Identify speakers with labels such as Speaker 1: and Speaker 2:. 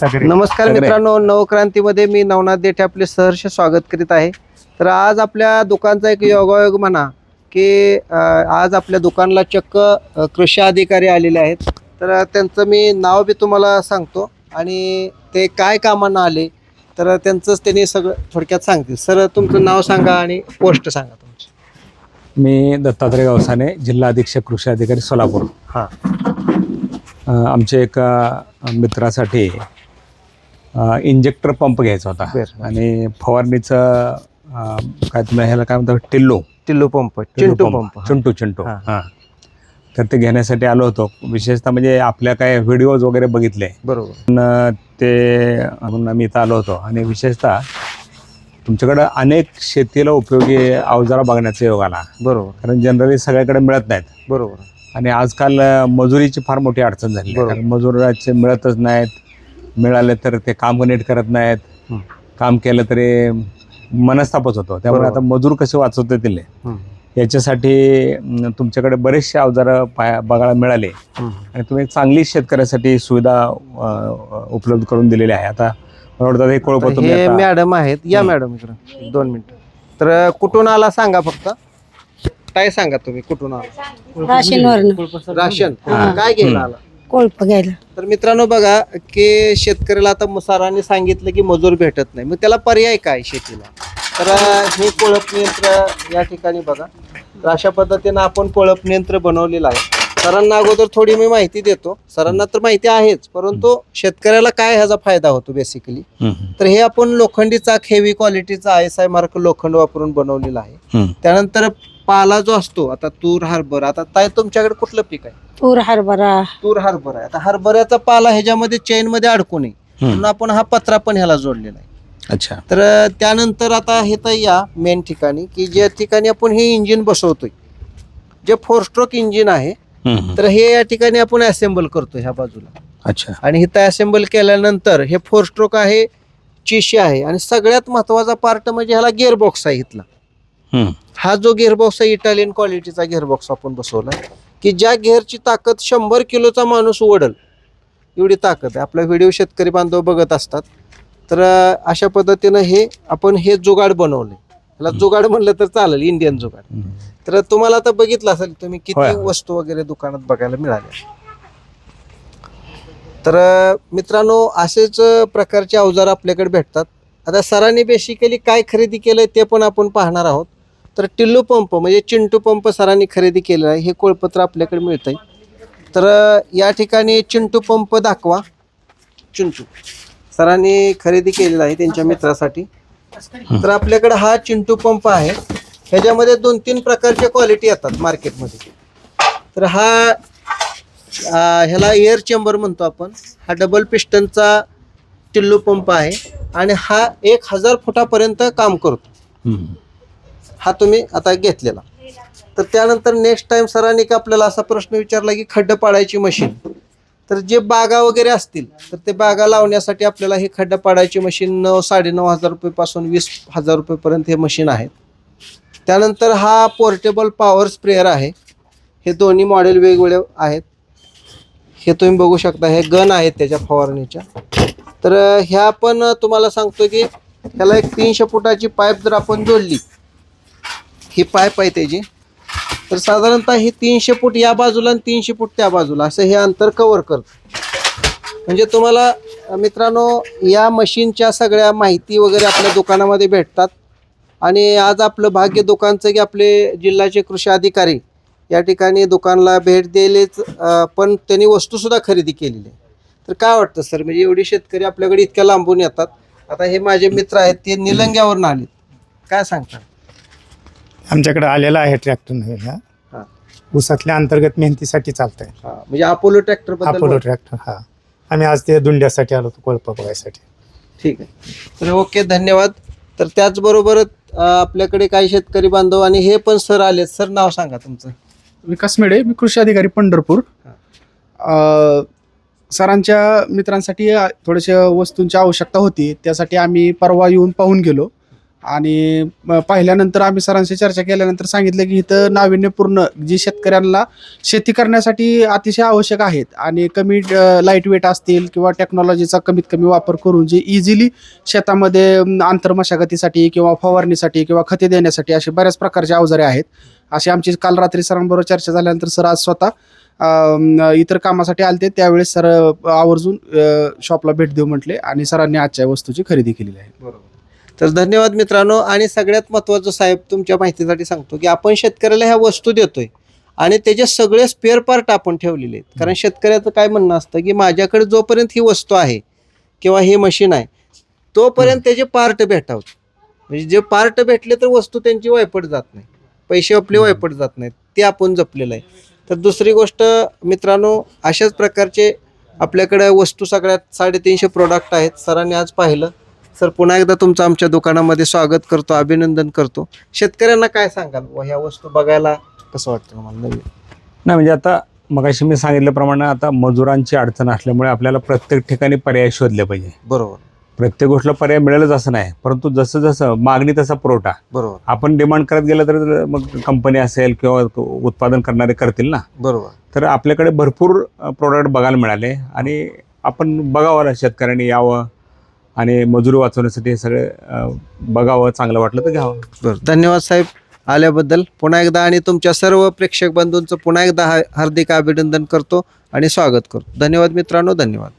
Speaker 1: सगळे
Speaker 2: नमस्कार
Speaker 3: सगळे.
Speaker 2: मित्रांनो नवक्रांतीमध्ये मी नवनाथ देठे आपले सहर्ष स्वागत करीत आहे. तर आज आपल्या दुकानचा एक योगायोग म्हणा की अ, आज आपल्या दुकानला चक्क अ, कृषी अधिकारी आलेले आहेत. तर त्यांचं मी नाव बी तुम्हाला सांगतो आणि ते काय कामांना आले तर त्यांचंच त्यांनी सगळं थोडक्यात सांगतील. सर तुमचं नाव सांगा आणि पोस्ट सांगा तुमची.
Speaker 3: मी दत्तात्रय गावसाने जिल्हा अधीक्षक कृषी अधिकारी सोलापूर.
Speaker 2: हां.
Speaker 3: अ, आमच्या एका मित्रासाठी इंजेक्टर पंप घ्यायचा होता.
Speaker 2: बरं.
Speaker 3: आणि फवारणीचं अ, काय तुम्ही ह्याला काय म्हणतात Tillo?
Speaker 2: Tillu pump Chintu pump
Speaker 3: Chintu Chintu.
Speaker 2: हां.
Speaker 3: हां. तर ते घेण्यासाठी आलो होतो. विशेषतः म्हणजे आपल्या काय व्हिडिओज वगैरे बघितले.
Speaker 2: बरोबर.
Speaker 3: पण ते म्हणून आम्ही इथं आलो होतो. आणि विशेषतः तुमच्याकडं अनेक शेतीला उपयोगी अवजारा बघण्याचा योग आला.
Speaker 2: बरोबर.
Speaker 3: कारण जनरली सगळ्याकडे मिळत नाहीत.
Speaker 2: बरोबर.
Speaker 3: आणि आजकाल अ, मजुरीची फार मोठी अडचण झाली आहे.
Speaker 2: बरोबर.
Speaker 3: कारण मजुराचे मिळतच नाहीत. मिळाले तर ते काम नीट करत नाहीत. काम केलं तरी मनस्तापच होतो त्यामुळे. आता मजूर कसे वाचवता येतील
Speaker 2: हं.
Speaker 3: याच्यासाठी तुमच्याकडे बरेचसे अवजारं पाया बघायला मिळाले. आणि तुम्ही चांगली शेतकऱ्यासाठी सुविधा उपलब्ध करून दिलेली आहे आता मला वाटतं हे कोळप तुम्ही
Speaker 2: हे
Speaker 3: आता-
Speaker 2: मॅडम आहेत या. मॅडम इकडं दोन मिनिटं तर कुठून आला सांगा फक्त काय सांगा तुम्ही कुठून आला राशन
Speaker 3: हा.
Speaker 2: काय घ्यायला. आला
Speaker 4: कोळप घ्यायला.
Speaker 2: तर मित्रांनो बघा की शेतकऱ्याला आता मुसारांनी सांगितलं की मजूर भेटत नाही. मग त्याला पर्याय काय शेतीला? तर हे कोळप यंत्र या ठिकाणी बघा. तर अशा पद्धतीनं आपण कोळप यंत्र बनवलेलं आहे. सरांना अगोदर थोडी मी माहिती देतो. सरांना तर माहिती आहेच परंतु शेतकऱ्याला काय ह्याचा फायदा होतो बेसिकली तर हे आपण लोखंडी चाक हेवी क्वालिटीचा आय एस आय मार्क लोखंड वापरून बनवलेला आहे. त्यानंतर पाला जो असतो आता तूर हरभर आता ताई तुमच्याकडे कुठलं पीक आहे?
Speaker 4: तूर हरभरा.
Speaker 2: तूर हरभरा आहे. आता हरभऱ्याचा पाला ह्याच्यामध्ये चेन मध्ये अडकू नये.
Speaker 3: हं.
Speaker 2: म्हणून आपण हा पत्रा पण ह्याला जोडलेला आहे.
Speaker 3: अच्छा.
Speaker 2: तर त्यानंतर आता हे तर या मेन ठिकाणी की ज्या ठिकाणी आपण हे इंजिन बसवतोय जे फोर स्ट्रोक इंजिन आहे
Speaker 3: हं, हं.
Speaker 2: तर हे या ठिकाणी आपण असेंबल करतोय ह्या बाजूला.
Speaker 3: अच्छा.
Speaker 2: आणि इथं असेंबल केल्यानंतर हे फोर स्ट्रोक आहे चिशी आहे आणि सगळ्यात महत्त्वाचा पार्ट म्हणजे ह्याला गिअर बॉक्स आहे इथला.
Speaker 3: हं.
Speaker 2: जो गिअरबॉक्स आहे इटालियन क्वालिटीचा गिअरबॉक्स आपण बसवला की ज्या गिअरची ताकद शंभर किलोचा माणूस ओढल एवढी ताकद आहे. आपला व्हिडिओ शेतकरी बांधव बघत असतात. तर अशा पद्धतीनं हे आपण हे जुगाड बनवले ह्याला जुगाड म्हणलं तर चालेल इंडियन जुगाड. तर तुम्हाला आता बघितलं असेल तुम्ही किती. वस्तू वगैरे दुकानात बघायला मिळाल्या. तर मित्रांनो असेच प्रकारचे अवजार आपल्याकडे भेटतात. आता सरांनी बेसिकली काय खरेदी केलंय ते पण आपण पाहणार आहोत. तर टिल्लू पंप म्हणजे चिंटू पंप सरांनी खरेदी केलेला आहे हे कोळपत्र आपल्याकडे मिळतंय. तर या ठिकाणी चिंटू पंप दाखवा. चिंटू सरांनी खरेदी केलेला आहे त्यांच्या मित्रासाठी. तर आपल्याकडे हा चिंटू पंप आहे. ह्याच्यामध्ये दोन तीन प्रकारच्या क्वालिटी येतात मार्केटमध्ये तर हा ह्याला एअर चेंबर म्हणतो आपण. हा डबल पिस्टनचा टिल्लू पंप आहे. आणि हा एक हजार फुटापर्यंत काम करतो.
Speaker 3: हा
Speaker 2: तुम्ही आता घेतलेला. तर त्यानंतर नेक्स्ट टाइम सरांनी का आपल्याला असा प्रश्न विचारला की खड्डं पाडायची मशीन. तर जे बागा वगैरे असतील तर ते बागा लावण्यासाठी आपल्याला हे खड्डं पाडायची मशीन नऊ साडेनऊ हजार रुपयेपासून वीस हजार रुपयेपर्यंत हे मशीन आहेत त्यानंतर हा पोर्टेबल पॉवर स्प्रेअर आहे. हे दोन्ही मॉडेल वेगवेगळे आहेत. हे तुम्ही बघू शकता हे गन आहेत त्याच्या फवारणीच्या. तर ह्या पण तुम्हाला सांगतो की ह्याला एक तीनशे फुटाची पाईप जर आपण जोडली ही पाईप आहे त्याची तर साधारणतः हे तीनशे फूट या बाजूला आणि तीनशे फूट त्या बाजूला असं हे अंतर कवर करतं. म्हणजे तुम्हाला मित्रांनो या मशीनच्या सगळ्या माहिती वगैरे आपल्या दुकानामध्ये भेटतात. आणि आज आपलं भाग्य दुकानचं की आपले जिल्ह्याचे कृषी अधिकारी या ठिकाणी दुकानला भेट दिलेच पण त्यांनी वस्तूसुद्धा खरेदी केलेली आहे. तर काय वाटतं सर? म्हणजे एवढे शेतकरी आपल्याकडे इतक्या लांबून येतात. आता हे माझे मित्र आहेत ते निलंग्यावरून आले काय सांगतात
Speaker 1: आमच्याकडे आलेला आहे ट्रॅक्टर नवीन हा.
Speaker 2: हा.
Speaker 1: ऊसातल्या अंतर्गत मेहनतीसाठी चालतंय.
Speaker 2: हा, म्हणजे अपोलो ट्रॅक्टरबद्दल
Speaker 1: अपोलो ट्रॅक्टर हा. आम्ही आज ते दुंड्यासाठी आलो होतो कोळपा बघायसाठी
Speaker 2: ठीक आहे. तर ओके धन्यवाद. तर त्याचबरोबर अं, आपल्याकडे काही शेतकरी बांधव आणि हे पण सर आले सर नाव सांगा तुमचं.
Speaker 5: विकास मेढे मी कृषी अधिकारी पंढरपूर. अ, सरांच्या मित्रांसाठी थोड्याशा वस्तूंची आवश्यकता होती. त्यासाठी आम्ही परवा येऊन पाहून गेलो. आणि पाहिल्यानंतर आम्ही सरांशी चर्चा केल्यानंतर सांगितलं की इथं नाविन्यपूर्ण जी शेतकऱ्यांना शेती करण्यासाठी अतिशय आवश्यक आहेत. आणि कमी लाइट वेट असतील किंवा टेक्नॉलॉजीचा कमीत कमी वापर करून जे इझिली शेतामध्ये आंतरमशागतीसाठी किंवा फवारणीसाठी किंवा खते देण्यासाठी असे बऱ्याच प्रकारचे अवजारे आहेत. अशी आमची काल रात्री सरांबरोबर चर्चा झाल्यानंतर सर आज स्वतः इतर कामासाठी आलते. त्यावेळेस सर आवर्जून शॉपला भेट देऊ म्हटले आणि सरांनी आजच्या वस्तूची खरेदी केलेली आहे.
Speaker 2: बरोबर. तर धन्यवाद मित्रांनो. आणि सगळ्यात महत्त्वाचं साहेब तुमच्या माहितीसाठी सांगतो की आपण शेतकऱ्याला ह्या वस्तू देतोय आणि त्याचे सगळे स्पेअर पार्ट आपण ठेवलेले आहेत. कारण शेतकऱ्याचं काय म्हणणं असतं की माझ्याकडे जोपर्यंत ही वस्तू आहे किंवा हे मशीन आहे तोपर्यंत त्याचे पार्ट भेटावत म्हणजे जे पार्ट भेटले तर वस्तू त्यांची वायपट जात नाही. पैसे आपले वायपट जात नाहीत. ते आपण जपलेलं आहे. तर दुसरी गोष्ट मित्रांनो अशाच प्रकारचे आपल्याकडे वस्तू सगळ्यात साडेतीनशे प्रोडक्ट आहेत. सरांनी आज पाहिलं. सर पुन्हा एकदा तुमचं आमच्या दुकानामध्ये स्वागत करतो अभिनंदन करतो. शेतकऱ्यांना काय सांगाल? बुवा ह्या वस्तू बघायला कसं वाटतं तुम्हाला? नवीन.
Speaker 3: नाही म्हणजे आता मगाशी मी सांगितल्याप्रमाणे आता मजुरांची अडचण असल्यामुळे आपल्याला प्रत्येक ठिकाणी पर्याय शोधले पाहिजे.
Speaker 2: बरोबर.
Speaker 3: प्रत्येक गोष्टीला पर्याय मिळेलच असं नाही परंतु जसं जसं मागणी तसा पुरवठा.
Speaker 2: बरोबर.
Speaker 3: आपण डिमांड करत गेलं तर मग कंपनी असेल किंवा उत्पादन करणारे करतील ना.
Speaker 2: बरोबर.
Speaker 3: तर आपल्याकडे भरपूर प्रोडक्ट बघायला मिळाले आणि आपण बघावं शेतकऱ्यांनी यावं. आणि मजुरी वाचवण्यासाठी हे सगळे बघावं चांगलं वाटलं तर घ्यावं.
Speaker 2: बरं धन्यवाद साहेब आल्याबद्दल. पुन्हा एकदा आणि तुमच्या सर्व प्रेक्षक बंधूंचं पुन्हा एकदा हार्दिक अभिनंदन करतो आणि स्वागत करतो. धन्यवाद मित्रांनो धन्यवाद.